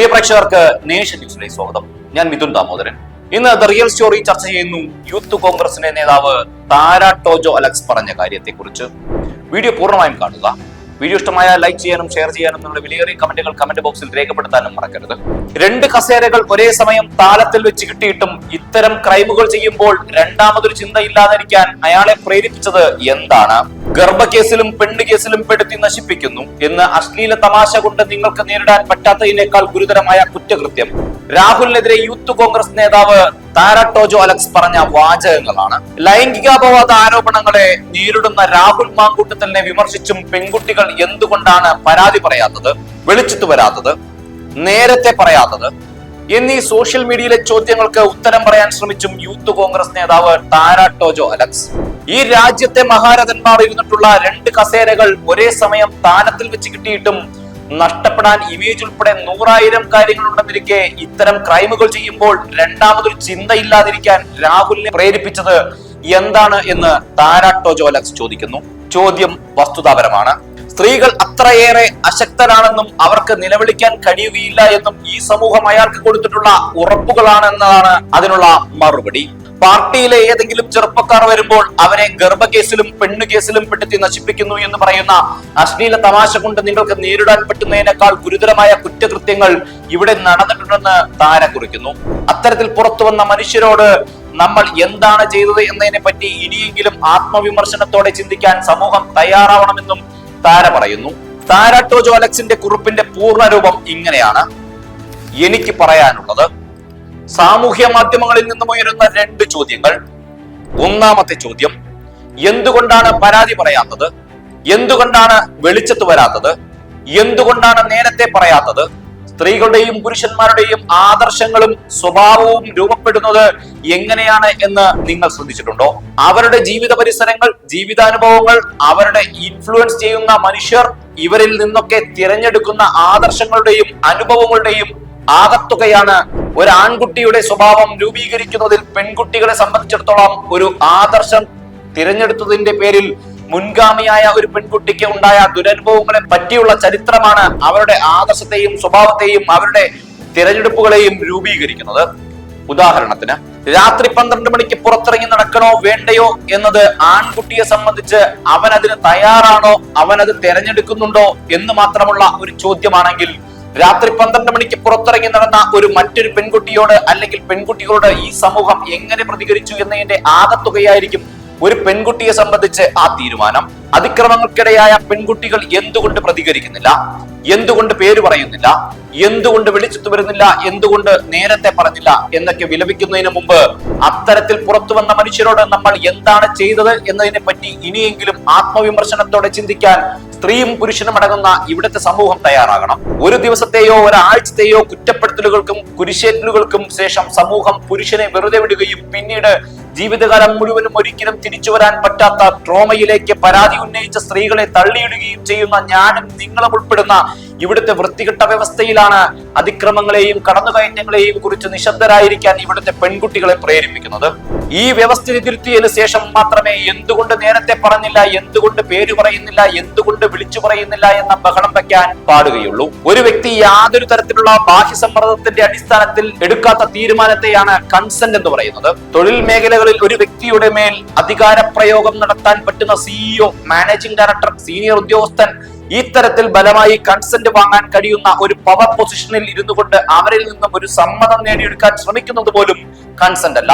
പ്രിയ പ്രേക്ഷകർക്ക് നേഷൻ ന്യൂസിലേക്ക് സ്വാഗതം. ഞാൻ മിഥുൻ ദാമോദരൻ. ഇന്ന് ദ റിയൽ സ്റ്റോറി ചർച്ച ചെയ്യുന്നു യൂത്ത് കോൺഗ്രസിന്റെ നേതാവ് താര ടോജോ അലക്സ് പറഞ്ഞ കാര്യത്തെക്കുറിച്ച്. വീഡിയോ പൂർണമായും കാണുക. വീഡിയോ ഇഷ്ടമായ ലൈക്ക് ചെയ്യാനും ഷെയർ ചെയ്യാനും നിങ്ങളുടെ വിലയേറിയ കമന്റുകൾ കമന്റ് ബോക്സിൽ രേഖപ്പെടുത്താനും മറക്കരുത്. രണ്ട് കസേരകൾ ഒരേ സമയം താളത്തിൽ വെച്ച് കിട്ടിയിട്ടും ഇത്തരം ക്രൈമുകൾ ചെയ്യുമ്പോൾ രണ്ടാമതൊരു ചിന്തയില്ലാതിരിക്കാൻ അയാളെ പ്രേരിപ്പിച്ചത് എന്താണ്? ഗർഭക്കേസിലും പെണ്ണ് കേസിലും പെടുത്തി നശിപ്പിക്കുന്നു എന്ന് അശ്ലീല തമാശ കൊണ്ട് നിങ്ങൾക്ക് നേരിടാൻ പറ്റാത്തതിനേക്കാൾ ഗുരുതരമായ കുറ്റകൃത്യം. രാഹുലിനെതിരെ യൂത്ത് കോൺഗ്രസ് നേതാവ് താര ടോജോ അലക്സ് പറഞ്ഞ വാചകങ്ങളാണ്. ലൈംഗികാപവാദ ആരോപണങ്ങളെ നേരിടുന്ന രാഹുൽ മാങ്കൂട്ടത്തലിനെ വിമർശിച്ചും പെൺകുട്ടികൾ എന്തുകൊണ്ടാണ് പരാതി പറയാത്തത് വെളിച്ചത്ത് വരാത്തത് നേരത്തെ പറയാത്തത്? എന്നീ സോഷ്യൽ മീഡിയയിലെ ചോദ്യങ്ങൾക്ക് ഉത്തരം പറയാൻ ശ്രമിച്ചും യൂത്ത് കോൺഗ്രസ് നേതാവ് താര ടോജോ അലക്സ്. ഈ രാജ്യത്തെ മഹാരഥന്മാർ ഇരുന്നിട്ടുള്ള രണ്ട് കസേരകൾ ഒരേ സമയം താനത്തിൽ വെച്ച് കിട്ടിയിട്ടും നഷ്ടപ്പെടാൻ ഇമേജ് ഉൾപ്പെടെ നൂറായിരം കാര്യങ്ങൾ ഉണ്ടെന്നിരിക്കെ ഇത്തരം ക്രൈമുകൾ ചെയ്യുമ്പോൾ രണ്ടാമതൊരു ചിന്തയില്ലാതിരിക്കാൻ രാഹുലിനെ പ്രേരിപ്പിച്ചത് എന്താണ് എന്ന് താര ജോലക്സ് ചോദിക്കുന്നു. ചോദ്യം വസ്തുതാപരമാണ്. സ്ത്രീകൾ അത്രയേറെ അശക്തരാണെന്നും അവർക്ക് നിലവിളിക്കാൻ കഴിയുകയില്ല എന്നും ഈ സമൂഹം അയാൾക്ക് കൊടുത്തിട്ടുള്ള ഉറപ്പുകളാണെന്നതാണ് അതിനുള്ള മറുപടി. പാർട്ടിയിലെ ഏതെങ്കിലും ചെറുപ്പക്കാർ വരുമ്പോൾ അവരെ ഗർഭകേസിലും പെണ്ണു കേസിലും പെടുത്തി നശിപ്പിക്കുന്നു എന്ന് പറയുന്ന അശ്ലീല തമാശ കൊണ്ട് നിങ്ങൾക്ക് നേരിടാൻ പറ്റുന്നതിനേക്കാൾ ഗുരുതരമായ കുറ്റകൃത്യങ്ങൾ ഇവിടെ നടന്നിട്ടുണ്ടെന്ന് താര കുറിക്കുന്നു. അത്തരത്തിൽ പുറത്തു വന്ന മനുഷ്യരോട് നമ്മൾ എന്താണ് ചെയ്തത് എന്നതിനെ പറ്റി ഇനിയെങ്കിലും ആത്മവിമർശനത്തോടെ ചിന്തിക്കാൻ സമൂഹം തയ്യാറാവണമെന്നും താര പറയുന്നു. താര ടോജോ അലക്സിന്റെ കുറിപ്പിന്റെ പൂർണരൂപം ഇങ്ങനെയാണ്. എനിക്ക് പറയാനുള്ളത് സാമൂഹ്യ മാധ്യമങ്ങളിൽ നിന്നും ഉയരുന്ന രണ്ട് ചോദ്യങ്ങൾ. ഒന്നാമത്തെ ചോദ്യം എന്തുകൊണ്ടാണ് പരാതി പറയാത്തത്? എന്തുകൊണ്ടാണ് വെളിച്ചത്ത് വരാത്തത്? എന്തുകൊണ്ടാണ് നേരത്തെ പറയാത്തത്? സ്ത്രീകളുടെയും പുരുഷന്മാരുടെയും ആദർശങ്ങളും സ്വഭാവവും രൂപപ്പെടുന്നത് എങ്ങനെയാണ് എന്ന് നിങ്ങൾ ശ്രദ്ധിച്ചിട്ടുണ്ടോ? അവരുടെ ജീവിത പരിസരങ്ങൾ ജീവിതാനുഭവങ്ങൾ അവരുടെ ഇൻഫ്ലുവൻസ് ചെയ്യുന്ന മനുഷ്യർ ഇവരിൽ നിന്നൊക്കെ തിരഞ്ഞെടുക്കുന്ന ആദർശങ്ങളുടെയും അനുഭവങ്ങളുടെയും ആകത്തുകയാണ് ഒരു ആൺകുട്ടിയുടെ സ്വഭാവം രൂപീകരിക്കുന്നതിൽ പെൺകുട്ടികളെ സംബന്ധിച്ചിടത്തോളം ഒരു ആദർശം തിരഞ്ഞെടുത്തതിന്റെ പേരിൽ മുൻഗാമിയായ ഒരു പെൺകുട്ടിക്ക് ഉണ്ടായ ദുരനുഭവങ്ങളെ പറ്റിയുള്ള ചരിത്രമാണ് അവരുടെ ആദർശത്തെയും സ്വഭാവത്തെയും അവരുടെ തിരഞ്ഞെടുപ്പുകളെയും രൂപീകരിക്കുന്നത്. ഉദാഹരണത്തിന് രാത്രി പന്ത്രണ്ട് മണിക്ക് പുറത്തിറങ്ങി നടക്കണോ വേണ്ടയോ എന്നത് ആൺകുട്ടിയെ സംബന്ധിച്ച് അവൻ അതിന് തയ്യാറാണോ അവൻ അത് തിരഞ്ഞെടുക്കുന്നുണ്ടോ എന്ന് മാത്രമുള്ള ഒരു ചോദ്യമാണെങ്കിൽ രാത്രി പന്ത്രണ്ട് മണിക്ക് പുറത്തിറങ്ങി നടന്ന ഒരു മറ്റൊരു പെൺകുട്ടിയോട് അല്ലെങ്കിൽ പെൺകുട്ടികളോട് ഈ സമൂഹം എങ്ങനെ പ്രതികരിച്ചു എന്നതിന്റെ ആകത്തുകയായിരിക്കും ഒരു പെൺകുട്ടിയെ സംബന്ധിച്ച് ആ തീരുമാനം. അതിക്രമങ്ങൾക്കിടയായ പെൺകുട്ടികൾ എന്തുകൊണ്ട് പ്രതികരിക്കുന്നില്ല? എന്തുകൊണ്ട് പേര് പറയുന്നില്ല? എന്തുകൊണ്ട് വിളിച്ചിട്ട് വരുന്നില്ല? എന്തുകൊണ്ട് നേരത്തെ പറഞ്ഞില്ല? എന്നൊക്കെ വിലപിക്കുന്നതിന് മുമ്പ് അത്തരത്തിൽ പുറത്തു വന്ന മനുഷ്യരോട് നമ്മൾ എന്താണ് ചെയ്തത് എന്നതിനെ പറ്റി ഇനിയെങ്കിലും ആത്മവിമർശനത്തോടെ ചിന്തിക്കാൻ സ്ത്രീയും പുരുഷനും അടങ്ങുന്ന ഇവിടുത്തെ സമൂഹം തയ്യാറാകണം. ഒരു ദിവസത്തെയോ ഒരാഴ്ചത്തെയോ കുറ്റപ്പെടുത്തലുകൾക്കും കുരിശേറ്റലുകൾക്കും ശേഷം സമൂഹം പുരുഷനെ വെറുതെ വിടുകയും പിന്നീട് ജീവിതകാലം മുഴുവനും ഒരിക്കലും തിരിച്ചു വരാൻ പറ്റാത്ത ട്രോമയിലേക്ക് പരാതി ഉന്നയിച്ച സ്ത്രീകളെ തള്ളിയിടുകയും ചെയ്യുന്ന ഞാനും നിങ്ങളും ഉൾപ്പെടുന്ന ഇവിടുത്തെ വൃത്തികെട്ട വ്യവസ്ഥയിലാണ് അതിക്രമങ്ങളെയും കടന്നുകയറ്റങ്ങളെയും കുറിച്ച് നിശബ്ദരായിരിക്കാൻ ഇവിടുത്തെ പെൺകുട്ടികളെ പ്രേരിപ്പിക്കുന്നത്. ഈ വ്യവസ്ഥിതി തിരുത്തിയതിനു ശേഷം മാത്രമേ എന്തുകൊണ്ട് നേരത്തെ പറഞ്ഞില്ല എന്തുകൊണ്ട് പേര് പറയുന്നില്ല എന്തുകൊണ്ട് വിളിച്ചു പറയുന്നില്ല എന്ന ബഹളം വയ്ക്കാൻ പാടുകയുള്ളൂ. ഒരു വ്യക്തി യാതൊരു തരത്തിലുള്ള ബാഹ്യ സമ്മർദ്ദത്തിന്റെ അടിസ്ഥാനത്തിൽ എടുക്കാത്ത തീരുമാനത്തെയാണ് കൺസെന്റ് എന്ന് പറയുന്നത്. തൊഴിൽ മേഖലകളിൽ ഒരു വ്യക്തിയുടെ മേൽ അധികാര പ്രയോഗം നടത്താൻ പറ്റുന്ന സിഇഒ മാനേജിംഗ് ഡയറക്ടർ സീനിയർ ഉദ്യോഗസ്ഥൻ ഇത്തരത്തിൽ ബലമായി കൺസെന്റ് വാങ്ങാൻ കഴിയുന്ന ഒരു പവർ പൊസിഷനിൽ ഇരുന്നു കൊണ്ട് അവരിൽ നിന്നും ഒരു സമ്മതം നേടിയെടുക്കാൻ ശ്രമിക്കുന്നത് പോലും കൺസെന്റ് അല്ല.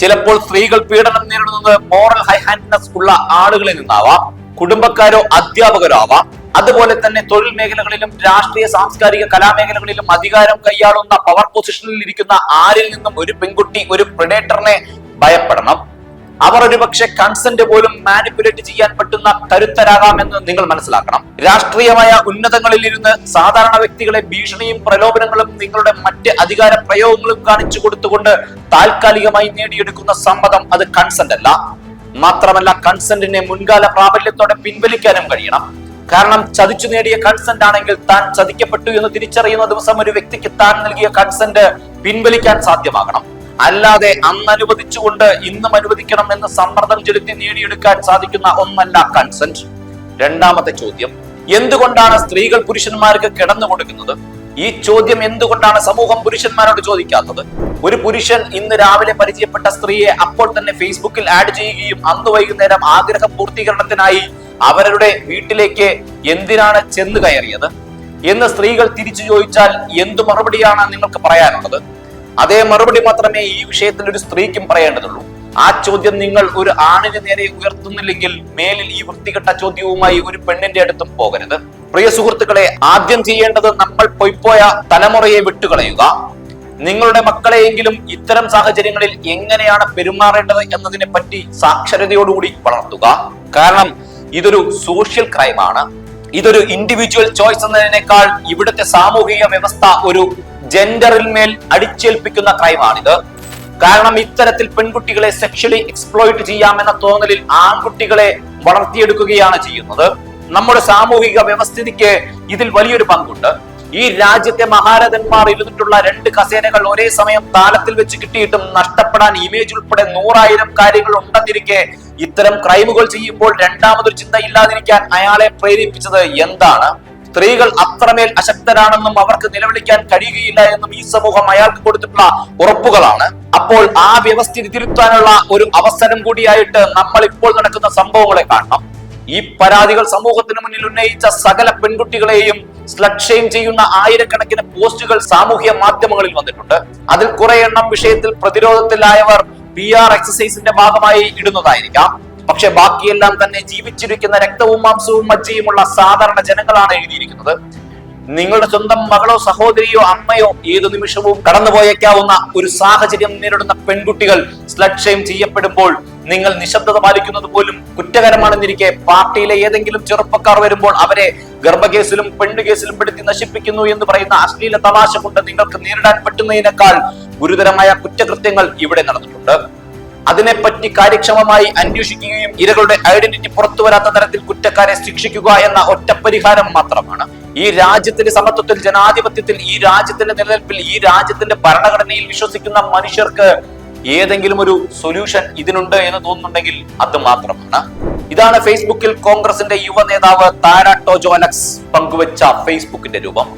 ചിലപ്പോൾ സ്ത്രീകൾ പീഡനം നേരിടുന്നത് മോറൽ ഹൈ ഹാൻഡ്നെസ് ഉള്ള ആളുകളിൽ നിന്നാവാം കുടുംബക്കാരോ അധ്യാപകരോ ആവാം. അതുപോലെ തന്നെ തൊഴിൽ മേഖലകളിലും രാഷ്ട്രീയ സാംസ്കാരിക കലാമേഖലകളിലും അധികാരം കൈയാളുന്ന പവർ പൊസിഷനിൽ ഇരിക്കുന്ന ആരിൽ നിന്നും ഒരു പെൺകുട്ടി ഒരു പ്രിഡേറ്ററിനെ ഭയപ്പെടണം. അവർ ഒരുപക്ഷെ കൺസെന്റ് പോലും മാനിപ്പുലേറ്റ് ചെയ്യാൻ പറ്റുന്ന കരുത്തരാകാമെന്ന് നിങ്ങൾ മനസ്സിലാക്കണം. രാഷ്ട്രീയമായ ഉന്നതങ്ങളിൽ ഇരുന്ന് സാധാരണ വ്യക്തികളെ ഭീഷണിയും പ്രലോഭനങ്ങളും നിങ്ങളുടെ മറ്റ് അധികാര പ്രയോഗങ്ങളും കാണിച്ചു കൊടുത്തുകൊണ്ട് താൽക്കാലികമായി നേടിയെടുക്കുന്ന സമ്മതം അത് കൺസെന്റ് അല്ല. മാത്രമല്ല കൺസെന്റിനെ മുൻകാല പ്രാബല്യത്തോടെ പിൻവലിക്കാനും കഴിയണം. കാരണം ചതിച്ചു നേടിയ കൺസെന്റ് ആണെങ്കിൽ താൻ ചതിക്കപ്പെട്ടു എന്ന് തിരിച്ചറിയുന്ന ദിവസം ഒരു വ്യക്തിക്ക് താൻ നൽകിയ കൺസെന്റ് പിൻവലിക്കാൻ സാധ്യമാകണം. അല്ലാതെ അന്ന് അനുവദിച്ചുകൊണ്ട് ഇന്നും അനുവദിക്കണം എന്ന് സമ്മർദ്ദം ചെലുത്തി നേടിയെടുക്കാൻ സാധിക്കുന്ന ഒന്നല്ല കൺസെന്റ്. രണ്ടാമത്തെ ചോദ്യം എന്തുകൊണ്ടാണ് സ്ത്രീകൾ പുരുഷന്മാർക്ക് കിടന്നു കൊടുക്കുന്നത്? ഈ ചോദ്യം എന്തുകൊണ്ടാണ് സമൂഹം പുരുഷന്മാരോട് ചോദിക്കാത്തത്? ഒരു പുരുഷൻ ഇന്ന് രാവിലെ പരിചയപ്പെട്ട സ്ത്രീയെ അപ്പോൾ തന്നെ ഫേസ്ബുക്കിൽ ആഡ് ചെയ്യുകയും അന്ന് വൈകുന്നേരം ആഗ്രഹ പൂർത്തീകരണത്തിനായി അവരുടെ വീട്ടിലേക്ക് എന്തിനാണ് ചെന്ന് കയറിയത്? എന്ന് സ്ത്രീകൾ തിരിച്ചു ചോദിച്ചാൽ എന്തു മറുപടിയാണ് നിങ്ങൾക്ക് പറയാനുള്ളത്? അതേ മറുപടി മാത്രമേ ഈ വിഷയത്തിൽ ഒരു സ്ത്രീക്കും പറയേണ്ടതുള്ളൂ. ആ ചോദ്യം നിങ്ങൾ ഒരു ആണിന് നേരെ ഉയർത്തുന്നില്ലെങ്കിൽ മേലിൽ ഈ വൃത്തികെട്ട ചോദ്യവുമായി ഒരു പെണ്ണിന്റെ അടുത്തും പോകരുത്. പ്രിയ സുഹൃത്തുക്കളെ ആദ്യം ചെയ്യേണ്ടത് നമ്മൾ പൊയ്പോയ തലമുറയെ വിട്ടുകളയുക. നിങ്ങളുടെ മക്കളെയെങ്കിലും ഇത്തരം സാഹചര്യങ്ങളിൽ എങ്ങനെയാണ് പെരുമാറേണ്ടത് എന്നതിനെ പറ്റി സാക്ഷരതയോടുകൂടി വളർത്തുക. കാരണം ഇതൊരു സോഷ്യൽ ക്രൈമാണ്. ഇതൊരു ഇൻഡിവിജ്വൽ ചോയ്സ് എന്നതിനേക്കാൾ ഇവിടുത്തെ സാമൂഹിക വ്യവസ്ഥ ഒരു ജെൻഡറിൽ മേൽ അടിച്ചേൽപ്പിക്കുന്ന ക്രൈമാണിത്. കാരണം ഇത്തരത്തിൽ പെൺകുട്ടികളെ സെക്ഷലി എക്സ്പ്ലോയിറ്റ് ചെയ്യാമെന്ന തോന്നലിൽ ആൺകുട്ടികളെ വളർത്തിയെടുക്കുകയാണ് ചെയ്യുന്നത്. നമ്മുടെ സാമൂഹിക വ്യവസ്ഥിതിക്ക് ഇതിൽ വലിയൊരു പങ്കുണ്ട്. ഈ രാജ്യത്തെ മഹാരഥന്മാർ ഇരുന്നിട്ടുള്ള രണ്ട് കസേനകൾ ഒരേ സമയം താലത്തിൽ വെച്ച് കിട്ടിയിട്ടും നഷ്ടപ്പെടാൻ ഇമേജ് ഉൾപ്പെടെ നൂറായിരം കാര്യങ്ങൾ ഉണ്ടെന്നിരിക്കെ ഇത്തരം ക്രൈമുകൾ ചെയ്യുമ്പോൾ രണ്ടാമതൊരു ചിന്ത ഇല്ലാതിരിക്കാൻ അയാളെ പ്രേരിപ്പിച്ചത് എന്താണ്? സ്ത്രീകൾ അത്രമേൽ അശക്തരാണെന്നും അവർക്ക് നിലവിളിക്കാൻ കഴിയുകയില്ല എന്നും ഈ സമൂഹം അയാൾക്ക് കൊടുത്തിട്ടുള്ള ഉറപ്പുകളാണ്. അപ്പോൾ ആ വ്യവസ്ഥിതി തിരുത്താനുള്ള ഒരു അവസരം കൂടിയായിട്ട് നമ്മൾ ഇപ്പോൾ നടക്കുന്ന സംഭവങ്ങളെ കാണണം. ഈ പരാതികൾ സമൂഹത്തിന് മുന്നിൽ ഉന്നയിച്ച സകല പെൺകുട്ടികളെയും സ്ലക്ഷയും ചെയ്യുന്ന ആയിരക്കണക്കിന് പോസ്റ്റുകൾ സാമൂഹ്യ മാധ്യമങ്ങളിൽ വന്നിട്ടുണ്ട്. അതിൽ കുറെ എണ്ണം വിഷയത്തിൽ പ്രതിരോധത്തിലായവർ പി ആർ എക്സസൈസിന്റെ ഭാഗമായി ഇടുന്നതായിരിക്കാം. പക്ഷെ ബാക്കിയെല്ലാം തന്നെ ജീവിച്ചിരിക്കുന്ന രക്തവും മാംസവും മജ്ജയുമുള്ള സാധാരണ ജനങ്ങളാണ് എഴുതിയിരിക്കുന്നത്. നിങ്ങളുടെ സ്വന്തം മകളോ സഹോദരിയോ അമ്മയോ ഏതു നിമിഷവും കടന്നുപോയേക്കാവുന്ന ഒരു സാഹചര്യം നേരിടുന്ന പെൺകുട്ടികൾ സ്ലഡ് ഷെയിം ചെയ്യപ്പെടുമ്പോൾ നിങ്ങൾ നിശബ്ദത പാലിക്കുന്നത് പോലും കുറ്റകരമാണെന്നിരിക്കെ പാർട്ടിയിലെ ഏതെങ്കിലും ചെറുപ്പക്കാർ വരുമ്പോൾ അവരെ ഗർഭകേസിലും പെണ്ണുകേസിലും പെടുത്തി നശിപ്പിക്കുന്നു എന്ന് പറയുന്ന അശ്ലീല തമാശ കൊണ്ട് നിങ്ങൾക്ക് നേരിടാൻ പറ്റുന്നതിനേക്കാൾ ഗുരുതരമായ കുറ്റകൃത്യങ്ങൾ ഇവിടെ നടന്നിട്ടുണ്ട്. അതിനെപ്പറ്റി കാര്യക്ഷമമായി അന്വേഷിക്കുകയും ഇരകളുടെ ഐഡന്റിറ്റി പുറത്തു വരാത്ത തരത്തിൽ കുറ്റക്കാരെ ശിക്ഷിക്കുക എന്ന ഒറ്റ പരിഹാരം മാത്രമാണ്. ഈ രാജ്യത്തിന്റെ സമത്വത്തിൽ ജനാധിപത്യത്തിൽ ഈ രാജ്യത്തിന്റെ നിലനിൽപ്പിൽ ഈ രാജ്യത്തിന്റെ ഭരണഘടനയിൽ വിശ്വസിക്കുന്ന മനുഷ്യർക്ക് ഏതെങ്കിലും ഒരു സൊല്യൂഷൻ ഇതിനുണ്ട് എന്ന് തോന്നുന്നുണ്ടെങ്കിൽ അത് മാത്രമാണ്. ഇതാണ് ഫേസ്ബുക്കിൽ കോൺഗ്രസിന്റെ യുവ നേതാവ് താര ടോജോ അലക്സ് പങ്കുവച്ച ഫേസ്ബുക്കിന്റെ രൂപം.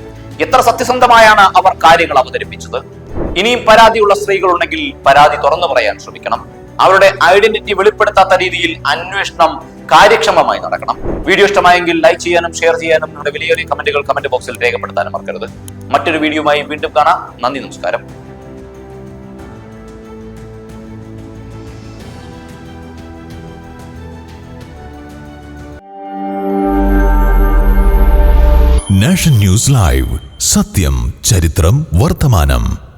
എത്ര സത്യസന്ധമായാണ് അവർ കാര്യങ്ങൾ അവതരിപ്പിച്ചത്. ഇനിയും പരാതിയുള്ള സ്ത്രീകളുണ്ടെങ്കിൽ പരാതി തുറന്നു പറയാൻ ശ്രമിക്കണം. അവരുടെ ഐഡന്റിറ്റി വെളിപ്പെടുത്താത്ത രീതിയിൽ അന്വേഷണം കാര്യക്ഷമമായി നടക്കണം. വീഡിയോ ഇഷ്ടമായെങ്കിൽ ലൈക്ക് ചെയ്യാനും ഷെയർ ചെയ്യാനും നിങ്ങളുടെ വിലയേറിയ കമന്റുകൾ കമന്റ് ബോക്സിൽ രേഖപ്പെടുത്താനും മറക്കരുത്. മറ്റൊരു വീഡിയോയുമായി വീണ്ടും കാണാം. നന്ദി നമസ്കാരം. Nation news live. സത്യം ചരിത്രം വർത്തമാനം.